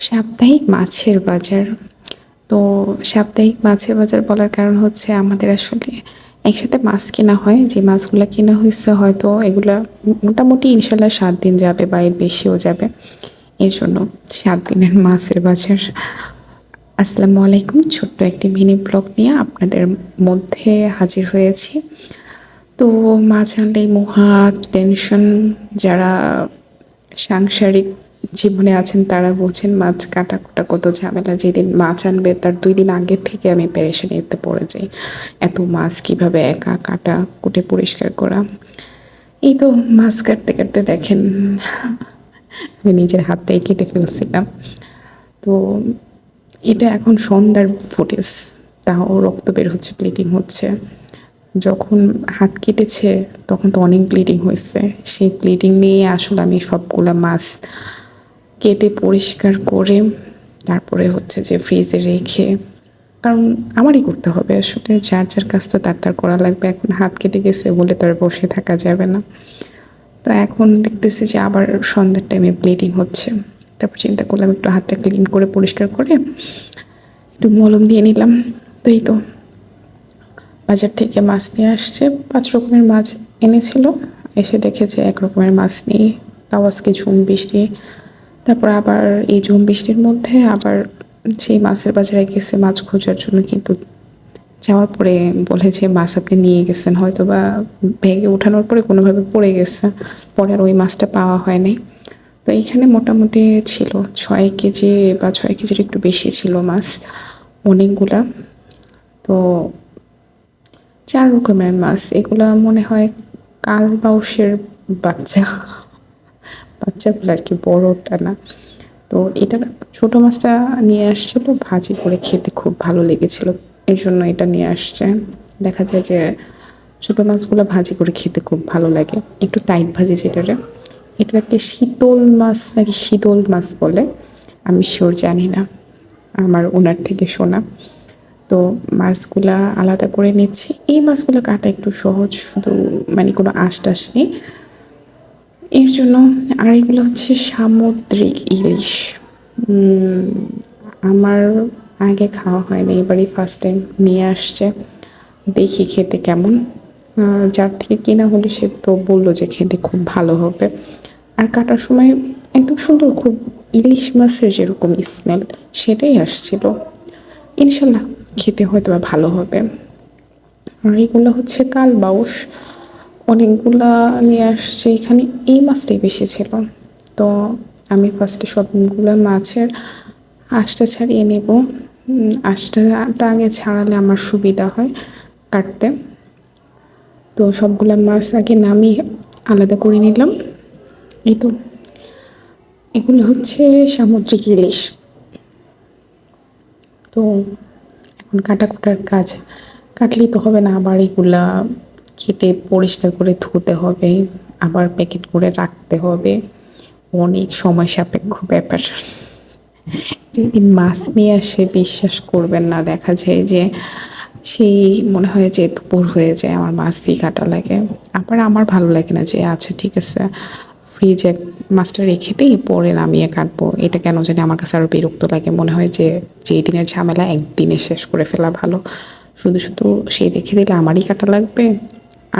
সাপ্তাহিক মাছের বাজার। তো সাপ্তাহিক মাছের বাজার বলার কারণ হচ্ছে আমাদের আসলে একসাথে মাছ কেনা হয়, যে মাছগুলো কেনা হয়েছে হয়তো এগুলো মোটামুটি ইনশাল্লাহ সাত দিন যাবে বা এর বেশিও যাবে। এর জন্য সাত দিনের মাছের বাজার। আসসালামু আলাইকুম, ছোট্ট একটি মিনি ব্লগ নিয়ে আপনাদের মধ্যে হাজির হয়েছি। তো মাছ আনলেই মহা টেনশন যারা সাংসারিক জীবনে আছেন তারা বোঝেন মাছ কাটা কুটা কত ঝামেলা। যেদিন মাছ আনবে, তার দুই দিন আগের থেকে আমি পেরেশানিতে পড়ে যাই। এত মাছ কীভাবে একা কাটা, কুটে পরিষ্কার করা? এই তো মাছ কাটতে কাটতে দেখেন, আমি নিজের হাতটাই কেটে ফেলছিলাম। তো এটা এখন সন্ধ্যার ফুটেজ। তাও রক্ত বের হচ্ছে ব্লিডিং হচ্ছে। যখন হাত কেটেছে, তখন তো অনেক ব্লিডিং হয়েছে। সেই ব্লিডিং নিয়ে আসলে আমি সবগুলা মাছ কেটে পরিষ্কার করে তারপরে হচ্ছে যে ফ্রিজে রেখে, কারণ আমারই করতে হবে আসলে, যার যার কাজ তো তার তার করা লাগবে। এখন হাত কেটে গেছে বলে তো আর বসে থাকা যাবে না। তো এখন দেখতেছি যে আবার সন্ধ্যার টাইমে ব্লিডিং হচ্ছে। তারপর চিন্তা করলাম একটু হাতটা ক্লিন করে পরিষ্কার করে একটু মলম দিয়ে নিলাম। তো এই তো বাজার থেকে মাছ নিয়ে আসছে। পাঁচ রকমের মাছ এনেছিল। এসে দেখেছে এক রকমের মাছ নেই তাও আজকে ঝুম বৃষ্টি তারপর আবার এই ঝুম বৃষ্টির মধ্যে আবার সেই মাছের বাজারে গেছে মাছ খোঁজার জন্য, কিন্তু যাওয়ার পরে বলে যে মাছ আপনি নিয়ে গেছেন হয়তো বা ভেঙে ওঠানোর পরে কোনোভাবে পড়ে গেছে, পরে আর ওই মাছটা পাওয়া হয়নি তো এখানে মোটামুটি ছিল ছয় কেজি বা ছয় কেজির একটু বেশি ছিল মাছ, অনেকগুলা। তো চার রকমের মাছ, এগুলা মনে হয় কাল বাউসের বাচ্চা। বাচ্চাগুলো আর কি, বড়টা না। তো এটা ছোট মাছটা নিয়ে আসছিল, ভাজি করে খেতে খুব ভালো লেগেছিল, এর জন্য এটা নিয়ে আসছে। দেখা যায় যে ছোটো মাছগুলো ভাজি করে খেতে খুব ভালো লাগে, একটু টাইট ভাজি যেটারে। এটাকে শীতল মাছ নাকি শীতল মাছ বলে, আমি শিওর জানি না, আমার ওনার থেকে শোনা। তো মাছগুলা আলাদা করে নিচ্ছি। এই মাছগুলো কাটা একটু সহজ, শুধু মানে কোনো আশ টাশ নেই। এর জন্য আর এগুলো হচ্ছে সামুদ্রিক ইলিশ। আমার আগে খাওয়া হয়নি, এবারই ফার্স্ট টাইম নিয়ে আসছে। দেখি খেতে কেমন। যার থেকে কেনা হলে সে তো বলল যে খেতে খুব ভালো হবে। আর কাটার সময় একদম সুন্দর, খুব ইলিশ মাছের যেরকম স্মেল সেটাই আসছিল। ইনশাল্লাহ খেতে হয়তো ভালো হবে। আর এগুলো হচ্ছে কাল বাউস অনেকগুলা নিয়ে আসছে। এখানে এই মাছটাই বেশি ছিল। তো আমি ফার্স্টে সবগুলো মাছের আঁশটা ছাড়িয়ে নেব। আঁশটা আগে ছাড়ালে আমার সুবিধা হয় কাটতে। তো সবগুলো মাছ আগে নামিয়ে আলাদা করে নিলাম। এই তো। এগুলো হচ্ছে সামুদ্রিক ইলিশ। তো এখন কাটাকুটার কাজ। কাটলেই তো হবে না, আবার এগুলা কেটে পরিষ্কার করে ধুতে হবে, আবার প্যাকেট করে রাখতে হবে। অনেক সময় সাপেক্ষ ব্যাপার। যেদিন মাছ নিয়ে আসে, বিশ্বাস করবেন না, দেখা যায় যে সেই মনে হয় যে দুপুর হয়ে যায়, আমার মাছই কাটা লাগে। আবার আমার ভালো লাগে না যে আচ্ছা ঠিক আছে ফ্রিজে মাছটা রেখে দিই, পরে নামিয়ে কাটবো। এটা কেন জানি আমার কাছে আরও বিরক্ত লাগে। মনে হয় যে যেই দিনের ঝামেলা, একদিনে শেষ করে ফেলা ভালো। শুধু শুধু সেই রেখে দিলে আমারই কাটা লাগবে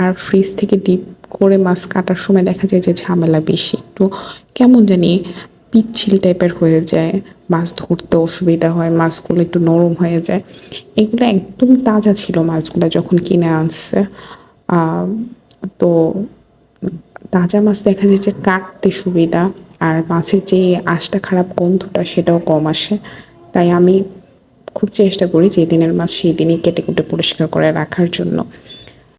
আর ফ্রিজ থেকে ডিপ করে মাছ কাটার সময় দেখা যায় যে ঝামেলা বেশি। একটু কেমন জানি পিচ্ছিল টাইপের হয়ে যায় মাছ ধরতে অসুবিধা হয় মাছগুলো একটু নরম হয়ে যায়। এগুলো একদম তাজা ছিল মাছগুলো যখন কিনে আনছে। তো তাজা মাছ দেখা যায় যে কাটতে সুবিধা, আর মাছের যে আশটা খারাপ গন্ধটা সেটাও কম আসে। তাই আমি খুব চেষ্টা করি যে দিনের মাছ সেই দিনই কেটে কুটে পরিষ্কার করে রাখার জন্য।